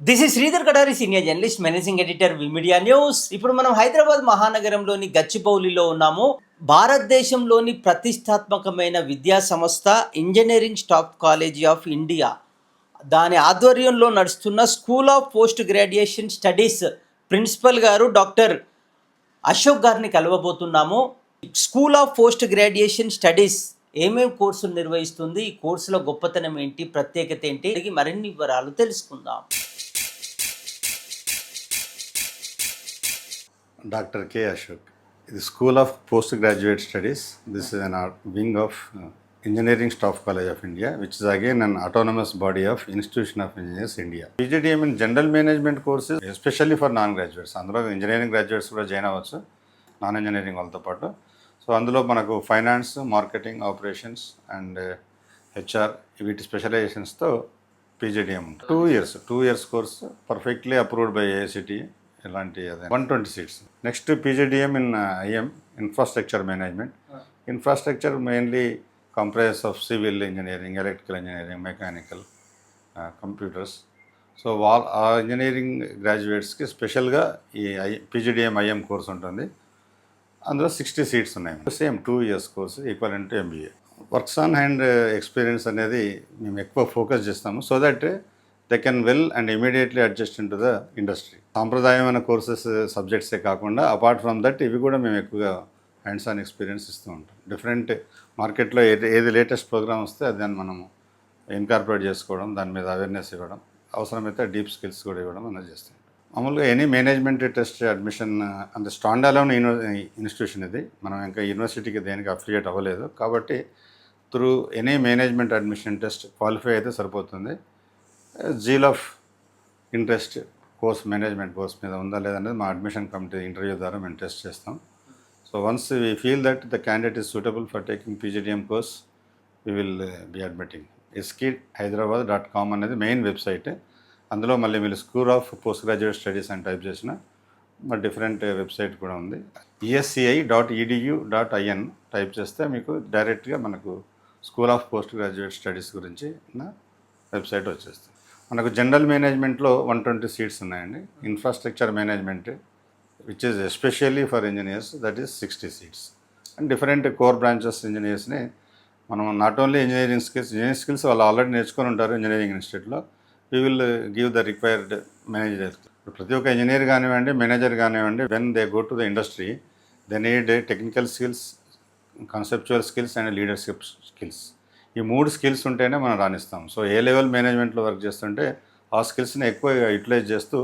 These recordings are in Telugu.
This is Sridhar Katari senior journalist managing editor media news ఇప్పుడు మనం హైదరాబాద్ మహానగరంలోని గచ్చిబౌలిలో ఉన్నాము. భారతదేశంలోని ప్రతిష్టాత్మకమైన విద్యా సంస్థ engineering staff college of India దాని ఆధ్వర్యంలో నడుస్తున్న school of post graduation studies principal గారు డాక్టర్ అశోక్ గారిని కలవబోతున్నాము. School of post graduation studies ఏమేమి కోర్సులు నిర్వహిస్తుంది? ఈ కోర్సులో గొప్పతనం ఏంటి? ప్రత్యేకత ఏంటి? మరిన్ని వివరాలు తెలుసుకుందాం. డాక్టర్ కె అశోక్ ఇది school of post graduate studies this is an wing of engineering staff college of India which is again an autonomous body of institution of engineers India PGDM in general management courses especially for non graduates అందులో ఇంజనీరింగ్ గ్రాడ్యుయేట్స్ కూడా జాయిన్ అవ్వచ్చు నాన్ ఇంజనీరింగ్ వాళ్ళతో పాటు. సో అందులో మనకు finance marketing operations and HR వీటి స్పెషలైజేషన్స్తో PGDM two years two years course perfectly approved by AICTE ఇలాంటి అదే. One twenty seats. Next PGDM in IM infrastructure management infrastructure mainly comprise of civil engineering electrical engineering mechanical computers so వాళ్ళ ఆ ఇంజనీరింగ్ గ్రాడ్యుయేట్స్కి స్పెషల్గా ఈ ఐ పీజీడిఎం ఐఎం కోర్స్ ఉంటుంది. అందులో సిక్స్టీ సీట్స్ ఉన్నాయి. Same two years course equal to MBA works on hand experience అనేది మేము ఎక్కువ ఫోకస్ చేస్తాము. So that they can well and immediately adjust in to the industry సాంప్రదాయమైన కోర్సెస్ సబ్జెక్ట్సే కాకుండా అపార్ట్ ఫ్రమ్ దట్ ఇవి కూడా మేము ఎక్కువగా హ్యాండ్స్ ఆన్ ఎక్స్పీరియన్స్ ఇస్తూ ఉంటాం. డిఫరెంట్ మార్కెట్లో ఏది ఏది లేటెస్ట్ ప్రోగ్రామ్ వస్తే అది దాన్ని మనము ఇన్కార్పొరేట్ చేసుకోవడం దాని మీద అవేర్నెస్ ఇవ్వడం అవసరమైతే డీప్ స్కిల్స్ కూడా ఇవ్వడం అనేది చేస్తాం. మామూలుగా ఎనీ మేనేజ్మెంట్ టెస్ట్ అడ్మిషన్ అంత స్టాండ్ యూనివర్ ఇన్స్టిట్యూషన్ ఇది. మనం ఇంకా యూనివర్సిటీకి దేనికి అఫిలియేట్ అవ్వలేదు. కాబట్టి through any management admission test qualify అయితే సరిపోతుంది. Zeal of interest course management course మీద ఉందా లేదనేది మా అడ్మిషన్ కమిటీ ఇంటర్వ్యూ ద్వారా మేము టెస్ట్ చేస్తాం. So once we feel that the candidate is suitable for taking PGDM course we will be admitting ESCI Hyderabad dot com అనేది మెయిన్ వెబ్సైట్ అందులో మళ్ళీ మీరు school of post graduate studies అని టైప్ చేసిన డిఫరెంట్ వెబ్సైట్ కూడా ఉంది. ESCI dot EDU dot IN type చేస్తే మీకు డైరెక్ట్గా మనకు school of post graduate studies గురించి నా వెబ్సైట్ వచ్చేస్తుంది. మనకు జనరల్ మేనేజ్మెంట్లో వన్ ట్వంటీ సీట్స్ ఉన్నాయండి. Infrastructure management which is especially for engineers that is sixty seats and different core branches ఇంజనీర్స్ని మనం not only engineering skills engineering skills వాళ్ళు ఆల్రెడీ నేర్చుకొని ఉంటారు ఇంజనీరింగ్ ఇన్స్టిట్యూట్లో we will give the required manager ప్రతి ఒక్క ఇంజనీర్ కానివ్వండి మేనేజర్ కానివ్వండి when they go to the industry they need technical skills conceptual skills and leadership skills ఈ మూడు స్కిల్స్ ఉంటేనే మనం రాణిస్తాం. సో ఏ లెవెల్ మేనేజ్మెంట్లో వర్క్ చేస్తుంటే ఆ స్కిల్స్ని ఎక్కువ యూటిలైజ్ చేస్తూ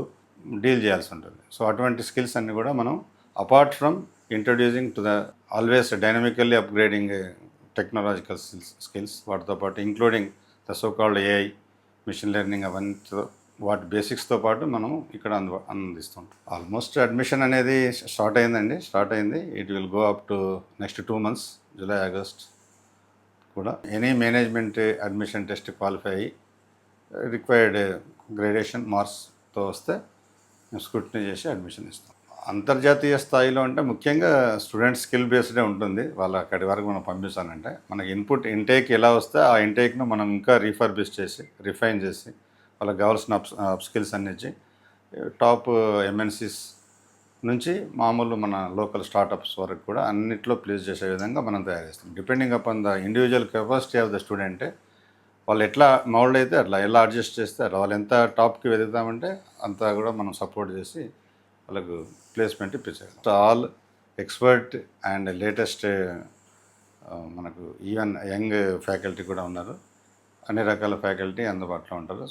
డీల్ చేయాల్సి ఉంటుంది. సో అటువంటి స్కిల్స్ అన్నీ కూడా మనం apart from introducing to the always dynamically upgrading technological skills skills వాటితో పాటు including the so called AI machine learning అవన్నీ వాటి బేసిక్స్తో పాటు మనం ఇక్కడ అంద అందిస్తుంటాం ఆల్మోస్ట్ అడ్మిషన్ అనేది స్టార్ట్ అయిందండి. స్టార్ట్ అయింది. It will go up to next two months July August. కూడా. Any management admission test qualify అయ్యి రిక్వైర్డ్ గ్రేడేషన్ మార్క్స్తో వస్తే స్క్రూటినీ చేసి అడ్మిషన్ ఇస్తాం. అంతర్జాతీయ స్థాయిలో అంటే ముఖ్యంగా స్టూడెంట్ స్కిల్ బేస్డే ఉంటుంది. వాళ్ళ అక్కడి వరకు మనం పంపిస్తానంటే మనకి ఇన్పుట్ ఇంటేక్ ఎలా వస్తే ఆ ఇంటేక్ను మనం ఇంకా రీఫర్బిష్ చేసి రిఫైన్ చేసి వాళ్ళకి కావాల్సిన అప్ అప్ స్కిల్స్ అన్ని ఇచ్చి టాప్ ఎంఎన్సీస్ నుంచి మామూలు మన లోకల్ స్టార్టప్స్ వరకు కూడా అన్నిట్లో ప్లేస్ చేసే విధంగా మనం తయారు చేస్తాం depending upon the individual capacity of the student వాళ్ళు ఎట్లా మౌల్డ్ అయితే అట్లా ఎలా అడ్జస్ట్ చేస్తారు వాళ్ళు ఎంత టాప్కి వెతుకుతామంటే అంతా కూడా మనం సపోర్ట్ చేసి వాళ్ళకు ప్లేస్మెంట్ ఇప్పించాలి ఆల్ ఎక్స్పర్ట్ అండ్ లేటెస్ట్ మనకు ఈవెన్ యంగ్ ఫ్యాకల్టీ కూడా ఉన్నారు. అన్ని రకాల ఫ్యాకల్టీ అందుబాటులో ఉంటారు.